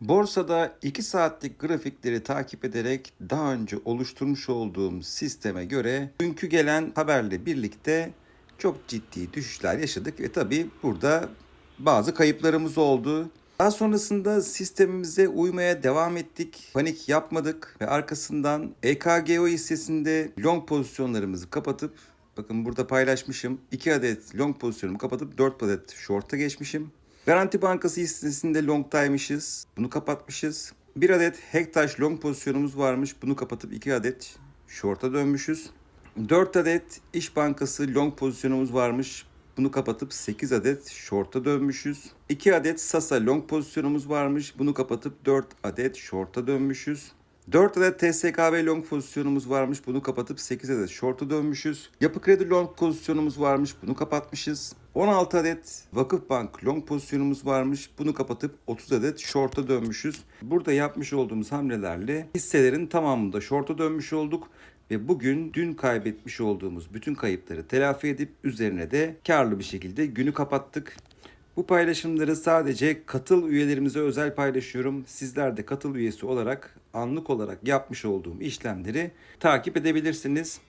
Borsada 2 saatlik grafikleri takip ederek daha önce oluşturmuş olduğum sisteme göre dünkü gelen haberle birlikte çok ciddi düşüşler yaşadık ve tabii burada bazı kayıplarımız oldu. Daha sonrasında sistemimize uymaya devam ettik. Panik yapmadık ve arkasından EKGO hissesinde long pozisyonlarımızı kapatıp bakın burada paylaşmışım. 2 adet long pozisyonumu kapatıp 4 adet short'a geçmişim. Garanti Bankası hissesinde long'taymışız. Bunu kapatmışız. Bir adet Hektaş long pozisyonumuz varmış. Bunu kapatıp 2 adet short'a dönmüşüz. 4 adet İş Bankası long pozisyonumuz varmış. Bunu kapatıp 8 adet short'a dönmüşüz. 2 adet Sasa long pozisyonumuz varmış. Bunu kapatıp 4 adet short'a dönmüşüz. 4 adet TSKB long pozisyonumuz varmış. Bunu kapatıp 8 adet short'a dönmüşüz. Yapı kredi long pozisyonumuz varmış. Bunu kapatmışız. 16 adet Vakıfbank long pozisyonumuz varmış. Bunu kapatıp 30 adet short'a dönmüşüz. Burada yapmış olduğumuz hamlelerle hisselerin tamamında short'a dönmüş olduk. Ve bugün dün kaybetmiş olduğumuz bütün kayıpları telafi edip üzerine de karlı bir şekilde günü kapattık. Bu paylaşımları sadece katıl üyelerimize özel paylaşıyorum. Sizler de katıl üyesi olarak anlık olarak yapmış olduğum işlemleri takip edebilirsiniz.